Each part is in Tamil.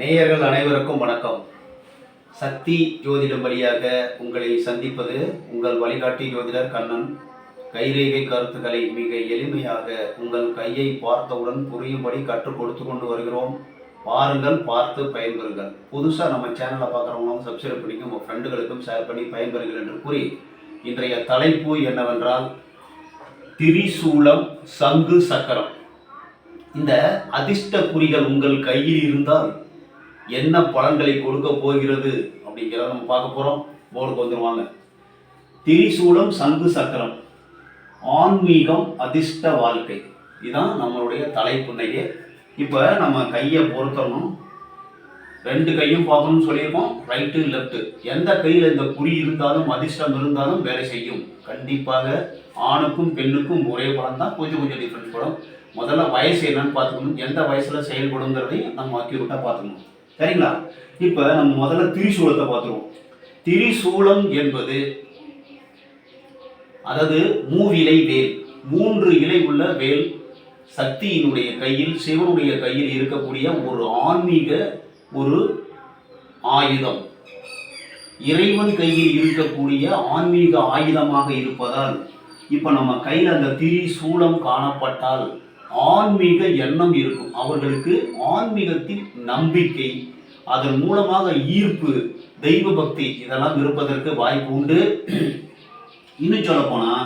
நேயர்கள் அனைவருக்கும் வணக்கம். சக்தி ஜோதிடம் வழியாக உங்களை சந்திப்பது உங்கள் வழிகாட்டி ஜோதிடர் கண்ணன். கைரேகை கருத்துக்களை மிக எளிமையாக உங்கள் கையை பார்த்தவுடன் புரியும்படி கற்றுக் கொடுத்து கொண்டு வருகிறோம். பாருங்கள் பார்த்து பயன்பெறுங்கள். புதுசாக நம்ம சேனலை பார்க்குறவங்களும் சப்ஸ்கிரைப் பண்ணி உங்கள் ஃப்ரெண்டுகளுக்கும் ஷேர் பண்ணி பயன்பெறுங்கள் என்று கூறி இன்றைய தலைப்பு என்னவென்றால் திரிசூலம் சங்கு சக்கரம். இந்த அதிர்ஷ்ட குறிகள் உங்கள் கையில் இருந்தால் என்ன பலன்களை கொடுக்க போகிறது அப்படிங்கிறத நம்ம பார்க்க போகிறோம் போர்டுக்கு வந்துடுவாங்க திரிசூலம் சங்கு சக்கரம். ஆன்மீகம் அதிர்ஷ்ட வாழ்க்கை. இதுதான் நம்மளுடைய தலைப்புன்னையே இப்போ நம்ம கையை பொருத்தணும். ரெண்டு கையும் பார்க்கணும்னு சொல்லியிருக்கோம். ரைட்டு லெஃப்ட்டு எந்த கையில் இந்த குறி இருந்தாலும் அதிர்ஷ்டம் இருந்தாலும் வேலை செய்யும். கண்டிப்பாக ஆணுக்கும் பெண்ணுக்கும் ஒரே படம் தான். கொஞ்சம் கொஞ்சம் டிஃப்ரெண்ட் படும். முதல்ல வயசு என்னன்னு பார்த்துக்கணும். எந்த வயசில் செயல்படுங்கிறதையும் நம்ம அக்யூரட்டாக பார்த்துக்கணும். சரிங்களா? இப்போ நம்ம முதல்ல திரிசூலத்தை பார்த்துருவோம். திரிசூலம் என்பது அதாவது மூவிலை வேல். மூன்று இலை உள்ள வேல் சக்தியினுடைய கையில் சிவனுடைய கையில் இருக்கக்கூடிய ஒரு ஆன்மீக ஒரு ஆயுதம். இறைவன் கையில் இருக்கக்கூடிய ஆன்மீக ஆயுதமாக இருப்பதால் இப்போ நம்ம கையில் அந்த திரிசூலம் காணப்பட்டால் ஆன்மீக எண்ணம் இருக்கும். அவர்களுக்கு ஆன்மீகத்தில் நம்பிக்கை அதன் மூலமாக ஈர்ப்பு தெய்வ பக்தி இதெல்லாம் இருப்பதற்கு வாய்ப்பு உண்டு. இன்னும் சொல்ல போனால்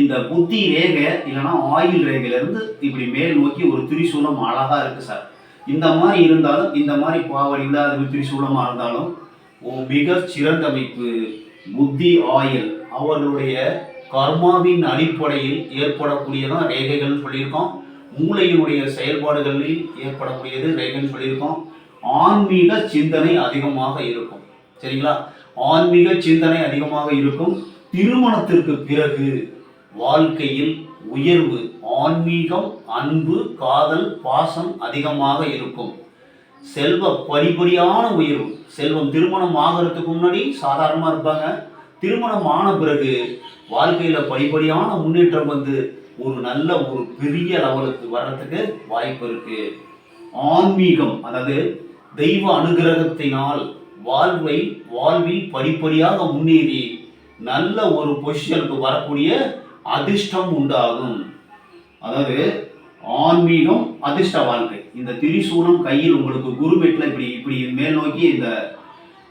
இந்த புத்தி ரேகை இல்லைன்னா ஆயில் ரேகையிலேருந்து இப்படி மேல் நோக்கி ஒரு திரிசூலம் அழகாக இருக்குது சார். இந்த மாதிரி இருந்தாலும் இந்த மாதிரி பாவல் இல்லாத ஒரு இருந்தாலும் மிக சிறந்தமைப்பு புத்தி ஆயில் அவர்களுடைய கர்மாவின் அடிப்படையில் ஏற்படக்கூடியதான் ரேகைகள்னு சொல்லியிருக்கோம். மூளையினுடைய செயல்பாடுகளில் ஏற்படக்கூடியது ரேகன் சொல்லியிருக்கோம். ஆன்மீக சிந்தனை அதிகமாக இருக்கும். சரிங்களா? ஆன்மீக சிந்தனை அதிகமாக இருக்கும். திருமணத்திற்கு பிறகு வாழ்க்கையில் உயர்வு ஆன்மீகம் அன்பு காதல் பாசம் அதிகமாக இருக்கும். செல்வ படிப்படியான உயர்வு. செல்வம் திருமணம் ஆகிறதுக்கு முன்னாடி சாதாரணமாக இருப்பாங்க. திருமணம் ஆன பிறகு வாழ்க்கையில் படிப்படியான முன்னேற்றம் வந்து ஒரு நல்ல ஒரு பெரிய லெவலுக்கு வர்றதுக்கு வாய்ப்பு இருக்கு. ஆன்மீகம் அதாவது தெய்வ அனுகிரகத்தினால் வாழ்வை வாழ்வில் படிப்படியாக முன்னேறி நல்ல ஒரு பொசிஷனுக்கு வரக்கூடிய அதிர்ஷ்டம் உண்டாகும். அதாவது ஆன்மீகம் அதிர்ஷ்ட வாழ்க்கை. இந்த திரிசூலம் கையில் உங்களுக்கு குருமேட்டில் இப்படி இப்படி மேல் நோக்கி இந்த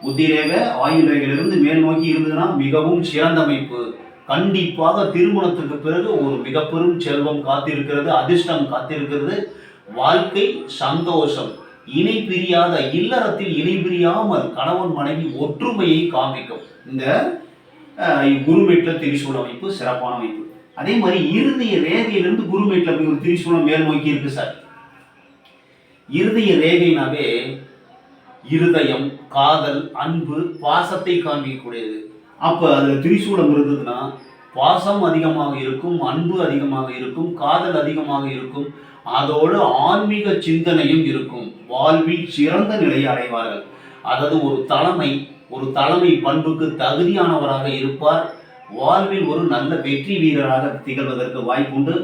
புத்திரேக ஆயுள் ரேகையிலிருந்து மேல் நோக்கி இருந்ததுன்னா மிகவும் சிறந்த அமைப்பு. கண்டிப்பாக திருமணத்துக்கு பிறகு ஒரு மிக பெரும் செல்வம் காத்திருக்கிறது அதிர்ஷ்டம் காத்திருக்கிறது. வாழ்க்கை சந்தோஷம். இணை பிரியாத இல்லறத்தில் இணை பிரியாமல் கணவன் மனைவி ஒற்றுமையை காமிக்கும். இந்த அஹ், குருமேட்ல திரிசூல அமைப்பு சிறப்பான அமைப்பு. அதே மாதிரி இருதய ரேகையிலிருந்து குருமேட்ல போய் ஒரு திரிசூலம் மேல் நோக்கி இருக்கு சார். இருதய ரேகைனாவே இருதயம் காதல் அன்பு பாசத்தை காண்பிக்கக்கூடியது. அப்போ அதில் திரிசூலம் இருந்ததுன்னா பாசம் அதிகமாக இருக்கும் அன்பு அதிகமாக இருக்கும் காதல் அதிகமாக இருக்கும். அதோடு ஆன்மீக சிந்தனையும் இருக்கும். வாழ்வில் சிறந்த நிலையை அடைவார்கள். அதாவது ஒரு தலைமை ஒரு தலைமை பண்புக்கு தகுதியானவராக இருப்பார். வாழ்வில் ஒரு நல்ல வெற்றி வீரராக திகழ்வதற்கு வாய்ப்புண்டு.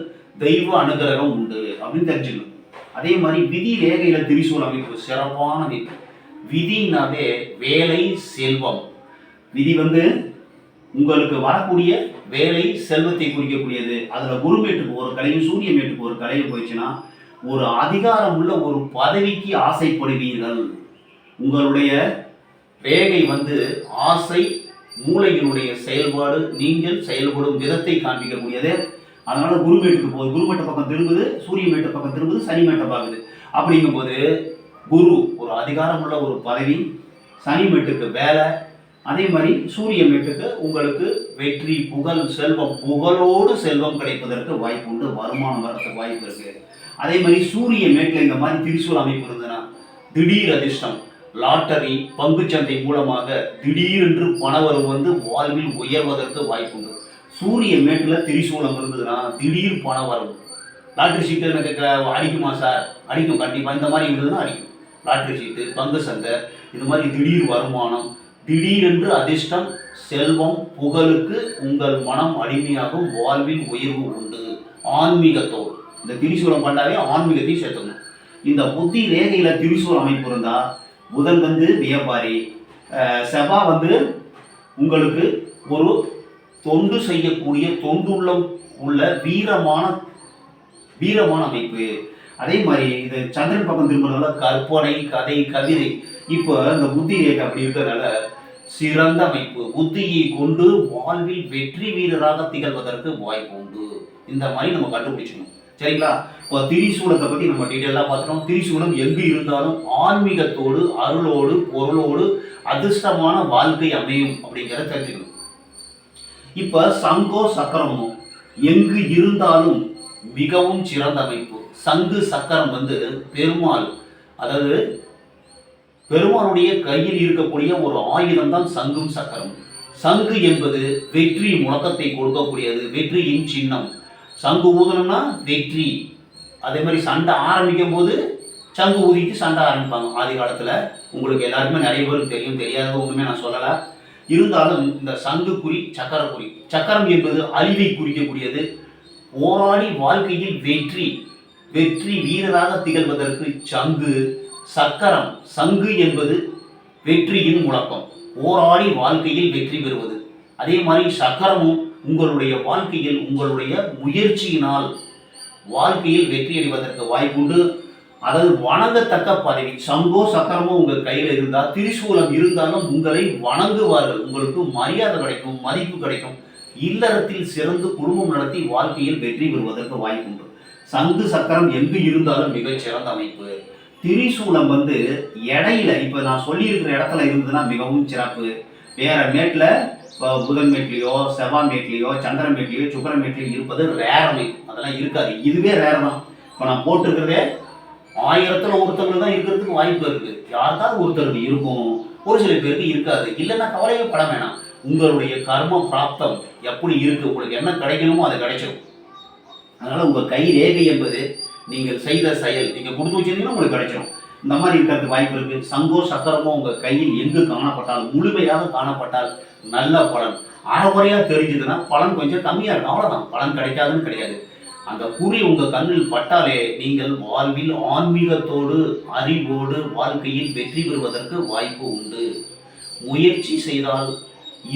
தெய்வ அனுகிரகம் உண்டு அப்படின்னு தெரிஞ்சுக்கணும். அதே மாதிரி விதி ரேகையில் திரிசூல் அமைப்பு சிறப்பான அமைப்பு விதினாவே வேலை செல்வம். விதி வந்து உங்களுக்கு வரக்கூடிய வேலை செல்வத்தை குறிக்கக்கூடியது. அதில் குருமேட்டுக்கு ஒரு கலையும் சூரிய மேட்டுக்கு ஒரு கலையும் போயிடுச்சுன்னா ஒரு அதிகாரம் உள்ள ஒரு பதவிக்கு ஆசைப்படுவீர்கள். உங்களுடைய ரேகை வந்து ஆசை மூளையினுடைய செயல்பாடு நீங்கள் செயல்படும் விதத்தை காண்பிக்கக்கூடியது. அதனால குருமேட்டுக்கு போகுது குருமேட்டை பக்கம் திரும்புது சூரிய மேட்ட பக்கம் திரும்புது சனி மேட்டை பார்க்குது. அப்படிங்கும்போது குரு ஒரு அதிகாரம் உள்ள ஒரு பதவி சனி மேட்டுக்கு வேலை அதே மாதிரி சூரிய மேட்டுக்கு உங்களுக்கு வெற்றி புகழ் செல்வம் புகழோடு செல்வம் கிடைப்பதற்கு வாய்ப்பு உண்டு. வருமானம் வரத்துக்கு வாய்ப்பு இருக்கு. அதே மாதிரி சூரிய மேட்டில் இந்த மாதிரி திரிசூல் அமைப்பு இருந்ததுன்னா திடீர் அதிர்ஷ்டம் லாட்டரி பங்குச்சந்தை மூலமாக திடீரென்று பணவரவு வந்து வாழ்வில் உயர்வதற்கு வாய்ப்பு உண்டு. சூரிய மேட்டில் திரிசூலம் இருந்ததுன்னா திடீர் பணவரவு. லாட்டரி சீட்டு எனக்கு அடிக்குமா சார்? அடிக்கும். கண்டிப்பாக இந்த மாதிரி இருந்ததுன்னா அடிக்கும். லாட்டரி சீட்டு பங்கு சந்தை இது மாதிரி திடீர் வருமானம் திடீரென்று அதிர்ஷ்டம் செல்வம் புகழுக்கு உங்கள் மனம் அடிமையாகும் வாழ்வில் உயர்வு உண்டு. ஆன்மீகத்தோல் இந்த திரிசூலம் பண்ணாலே ஆன்மீகத்தையும் சேர்த்துக்கணும். இந்த புத்தி ரேகையில திரிசூல் அமைப்பு இருந்தா புதன் வந்து வியாபாரி செவ்வா வந்து உங்களுக்கு ஒரு தொண்டு செய்யக்கூடிய தொண்டுள்ள உள்ள வீரமான வீரமான அமைப்பு. அதே மாதிரி இது சந்திரன் பக்கம் திரும்பினால கற்பனை கதை கவிதை. இப்போ இந்த புத்தி ரேகை அப்படி இருக்கிறதுனால சிறந்த அமைப்பு. புத்தியை கொண்டு வாழ்வில் வெற்றி வீரராக திகழ்வதற்கு வாய்ப்பு உண்டு. இந்த மாதிரி நம்ம கண்டுபிடிச்சணும் சரிங்களா? இப்போ திரிசூலத்தை பற்றி நம்ம டீட்டெயிலாக பார்த்துட்டோம். திரிசூலம் எங்கு இருந்தாலும் ஆன்மீகத்தோடு அருளோடு பொருளோடு அதிர்ஷ்டமான வாழ்க்கை அமையும் அப்படிங்கிறத தெரிஞ்சுக்கணும். இப்போ சங்கோ சக்கரமும் எங்கு இருந்தாலும் மிகவும் சிறந்த அமைப்பு. சங்கு சக்கரம் வந்து பெருமாள் அதாவது பெருமானுடைய கையில் இருக்கக்கூடிய ஒரு ஆயுதம் தான் சங்கும் சக்கரம். சங்கு என்பது வெற்றி முழக்கத்தை கொடுக்கக்கூடியது வெற்றியின் சின்னம். சங்கு ஊதணும்னா வெற்றி. அதே மாதிரி சண்டை ஆரம்பிக்கும் போது சங்கு ஊதிட்டு சண்டை ஆரம்பிப்பாங்க. ஆதி காலத்தில் உங்களுக்கு எல்லாருக்குமே நிறைய பேருக்கு தெரியும் தெரியாத ஒன்றுமே நான் சொல்லலை. இருந்தாலும் இந்த சங்கு குறி சக்கர குறி சக்கரம் என்பது அழிவை குறிக்கக்கூடியது. போராடி வாழ்க்கையில் வெற்றி. வெற்றி வீரராக திகழ்வதற்கு சங்கு சக்கரம் சங்கு என்பது வெற்றியின் முழக்கம். ஓராடி வாழ்க்கையில் வெற்றி பெறுவது. அதே மாதிரி சக்கரமும் உங்களுடைய வாழ்க்கையில் உங்களுடைய முயற்சியினால் வாழ்க்கையில் வெற்றி அடைவதற்கு வாய்ப்புண்டு. அதாவது வணங்கத்தக்க பதவி சங்கோ சக்கரமோ உங்கள் கையில் இருந்தால் திரிசூலம் இருந்தாலும் உங்களை வணங்குவார்கள். உங்களுக்கு மரியாதை கிடைக்கும் மதிப்பு கிடைக்கும். இல்லறத்தில் சிறந்து குடும்பம் நடத்தி வாழ்க்கையில் வெற்றி பெறுவதற்கு வாய்ப்புண்டு. சங்கு சக்கரம் எங்கு இருந்தாலும் மிகச் சிறந்த அமைப்பு. திரிசூலம் வந்து இடையில இப்போ நான் சொல்லியிருக்கிற இடத்துல இருந்ததுன்னா மிகவும் சிறப்பு. வேற மேட்டில் புதன் மேட்லேயோ செவ்வாய் மேட்லேயோ சந்திரன் மேட்லேயோ சுக்கரன் மேட்லேயோ இருப்பது ரேரமை அதெல்லாம் இருக்காது. இதுவே ரேர் தான். இப்போ நான் போட்டிருக்கிறதே ஆயிரத்தில் ஒருத்தவங்க தான் இருக்கிறதுக்கு வாய்ப்பு இருக்கு. யாருக்காவது ஒருத்தருக்கு இருக்கும். ஒரு சில பேருக்கு இருக்காது. இல்லைன்னா கவலையே பட வேணாம். உங்களுடைய கர்ம பிராப்தம் எப்படி இருக்கு? உங்களுக்கு என்ன கிடைக்கணுமோ அது கிடைச்சிடும் அதனால உங்கள் கை ரேகை என்பது நீங்கள் செய்த செயல் நீங்கள் கொடுத்து வச்சிருந்தீங்கன்னா உங்களுக்கு கிடைச்சிடும் இந்த மாதிரி இருக்கிறதுக்கு வாய்ப்பு இருக்கு. சங்கோ சக்கரமோ உங்கள் கையில் எங்கு காணப்பட்டால் முழுமையாக காணப்பட்டால் நல்ல பலன். அறகுறையாக தெரிஞ்சதுன்னா பலன் கொஞ்சம் கம்மியாக இருக்கும். அவ்வளோதான் பலன் கிடைக்காதுன்னு கிடையாது. அந்த குறி உங்கள் கண்ணில் பட்டாலே நீங்கள் வாழ்வில் ஆன்மீகத்தோடு அறிவோடு வாழ்க்கையில் வெற்றி பெறுவதற்கு வாய்ப்பு உண்டு. முயற்சி செய்தால்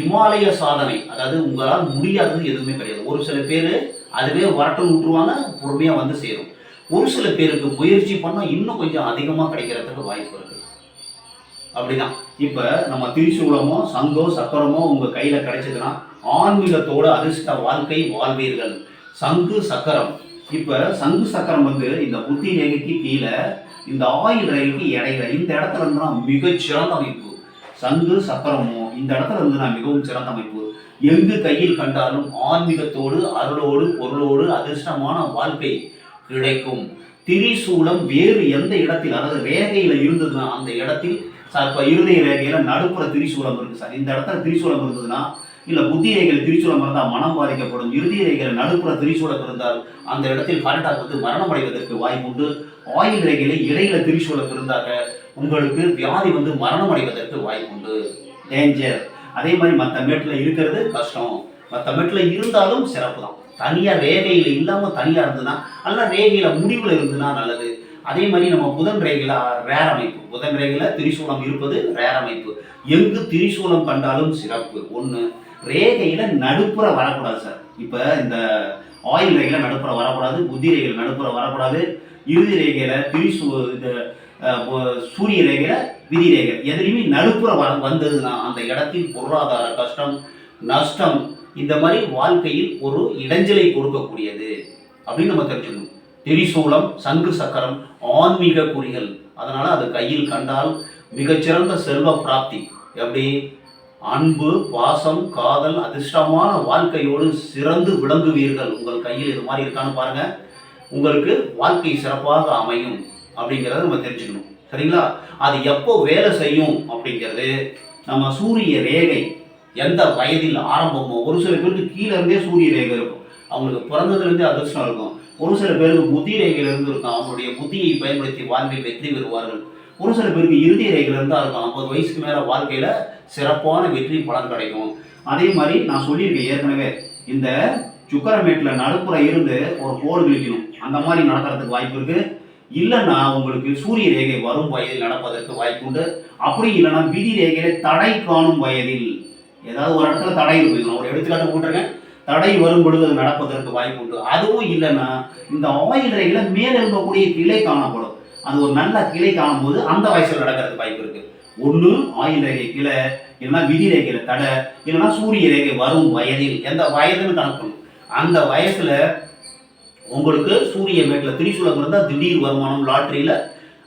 இமாலய சாதனை அதாவது உங்களால் முடியாதது எதுவுமே கிடையாது. ஒரு சில பேர் அதுவே வரட்டும் விட்டுருவாங்க பொறுமையாக வந்து சேரும். ஒரு சில பேருக்கு முயற்சி பண்ணால் இன்னும் கொஞ்சம் அதிகமாக கிடைக்கிறதுக்கு வாய்ப்பு இருக்கு. அப்படிதான். இப்போ நம்ம திரிசூலமோ சங்கோ சக்கரமோ உங்கள் கையில் கிடைச்சதுன்னா ஆன்மீகத்தோட அதிர்ஷ்ட வாழ்க்கை வாழ்வீர்கள். சங்கு சக்கரம். இப்போ சங்கு சக்கரம் வந்து இந்த புத்தி ரேகைக்கு கீழே இந்த ஆயில் ரேகைக்கு இடையில இந்த இடத்துல இருந்தா மிகச் சிறந்த அமைப்பு. சங்கு சக்கரமோ இந்த இடத்துல இருந்துனா மிகவும் சிறந்த அமைப்பு. எங்கு கையில் கண்டாலும் ஆன்மீகத்தோடு அருளோடு பொருளோடு அதிர்ஷ்டமான வாழ்க்கை கிடைக்கும். திரிசூலம் வேறு எந்த இடத்தில் அதாவது ரேகையில இருந்ததுன்னா அந்த இடத்தில் சார் இப்போ இருதய ரேகையில நடுப்புற திரிசூலம் இருக்கு சார். இந்த இடத்துல திரிசூலம் இருந்ததுன்னா இல்ல புத்தி ரேகையில் திரிசூலம் இருந்தால் மனம் பாதிக்கப்படும். இறுதி ரேகையில் நடுப்புற திரிசூலம் இருந்தால் அந்த இடத்தில் ஹார்ட் அட்டாக் வந்து மரணம் அடைவதற்கு வாய்ப்பு உண்டு. ஆயுள் ரேகையில இடையில திரிசூலம் இருந்தாக்க உங்களுக்கு வியாதி வந்து மரணம் அடைவதற்கு வாய்ப்பு உண்டு. டேஞ்சர் அதே மாதிரி மற்ற மேட்டில் இருக்கிறது கஷ்டம். மற்ற மேட்டில் இருந்தாலும் சிறப்பு தான் தனியாக ரேகையில் இல்லாமல் தனியாக இருந்ததுன்னா அல்ல ரேகையில் முடிவில் இருந்ததுன்னா நல்லது. அதே மாதிரி நம்ம புதன் ரேகையில் ரேர் அமைப்பு. புதன் ரேகையில் திரிசூலம் இருப்பது ரேர் அமைப்பு. எங்கு திரிசூலம் கண்டாலும் சிறப்பு. ஒன்று ரேகையில் நடுப்புற வரக்கூடாது சார். இப்போ இந்த ஆயில் ரேகையில் நடுப்புற வரக்கூடாது புத்தி ரேகையில் நடுப்புற வரக்கூடாது. இறுதி ரேகையில் திரிசூ இந்த சூரிய ரேகையில் விதி ரேகை. எதுலையுமே நடுப்புற வ வந்ததுன்னா அந்த இடத்தின் பொருளாதார கஷ்டம் நஷ்டம் இந்த மாதிரி வாழ்க்கையில் ஒரு இடைஞ்சலை கொடுக்கக்கூடியது அப்படின்னு நம்ம தெரிஞ்சுக்கணும். திரிசூலம் சங்கு சக்கரம் ஆன்மீக குறிகள். அதனால அது கையில் கண்டால் மிகச்சிறந்த செல்வ பிராப்தி. எப்படி? அன்பு பாசம் காதல் அதிர்ஷ்டமான வாழ்க்கையோடு சிறந்து விளங்குவீர்கள். உங்கள் கையில் இது மாதிரி இருக்கான்னு பாருங்க. உங்களுக்கு வாழ்க்கை சிறப்பாக அமையும் அப்படிங்கிறத நம்ம தெரிஞ்சுக்கணும். சரிங்களா? அது எப்போ வேலை செய்யும் அப்படிங்கிறது நம்ம சூரிய ரேகை எந்த வயதில் ஆரம்பமோ ஒரு சில பேருக்கு கீழே இருந்தே சூரிய ரேகை இருக்கும். அவங்களுக்கு பிறந்ததுலேருந்தே அதிர்ஷ்டம் இருக்கும். ஒரு சில பேருக்கு புத்தி ரேகையிலிருந்து இருக்கும். அவங்களுடைய புத்தியை பயன்படுத்தி வாழ்வில் வெற்றி பெறுவார்கள். ஒரு சில பேருக்கு இறுதி ரேகையில இருந்தா இருக்கும். ஐம்பது வயசுக்கு மேலே வாழ்க்கையில் சிறப்பான வெற்றி பலன் கிடைக்கும். அதே மாதிரி நான் சொல்லியிருக்கேன் ஏற்கனவே. இந்த சுக்கரமேட்டில் நடுப்புற இருந்து ஒரு கோடு கிழிக்கணும். அந்த மாதிரி நடக்கிறதுக்கு வாய்ப்பு இருக்கு. இல்லைன்னா உங்களுக்கு சூரிய ரேகை வரும் வயதில் நடப்பதற்கு வாய்ப்பு உண்டு. அப்படி இல்லைன்னா விதி ரேகையில தடை காணும் வயதில் ஏதாவது ஒரு இடத்துல தடை இருக்கு. நான் ஒரு எடுத்துக்காட்டு போட்டிருக்கேன். தடை வரும் பொழுது அது நடப்பதற்கு வாய்ப்பு உண்டு. அதுவும் இல்லைன்னா இந்த ஆயில் ரயில மேல இருக்கக்கூடிய கிளை காணப்படும். அது ஒரு நல்ல கிளை காணும்போது அந்த வயசில் நடக்கிறதுக்கு வாய்ப்பு இருக்கு. ஒன்று ஆயில் ரேகை கிளை இல்லைன்னா விதி ரேகையில் தடை இல்லைன்னா சூரிய ரேகை வரும் வயதில். எந்த வயதுன்னு கணக்கணும் அந்த வயசுல உங்களுக்கு சூரிய மேட்டில் திரிசூலம் இருந்தால் திடீர் வருமானம் லாட்டரியில்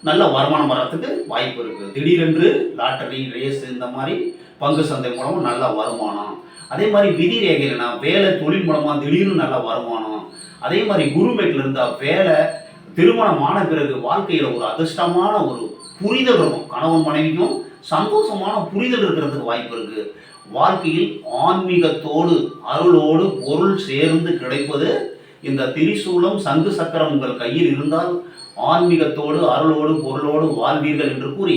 நல்ல வருமானம் வர்றதுக்கு வாய்ப்பு இருக்குது திடீரென்று லாட்டரி ரேஸ் இந்த மாதிரி பங்கு சந்தை மூலமும் நல்ல வருமானம். அதே மாதிரி விதி ரேகையிலனா வேலை தொழில் மூலமாக திடீர்னு நல்ல வருமானம். அதே மாதிரி குருமேட்டில் இருந்தால் வேலை திருமணமான பிறகு வாழ்க்கையில் ஒரு அதிர்ஷ்டமான ஒரு புரிதல் இருக்கும். கணவன் மனைவிக்கும் சந்தோஷமான புரிதல் இருக்கிறதுக்கு வாய்ப்பு இருக்கு. வாழ்க்கையில் ஆன்மீகத்தோடு அருளோடு பொருள் சேர்ந்து கிடைப்பது இந்த திரிசூலம் சங்கு சக்கரம் உங்கள் கையில் இருந்தால் ஆன்மீகத்தோடு அருளோடு பொருளோடு வாழ்வீர்கள் என்று கூறி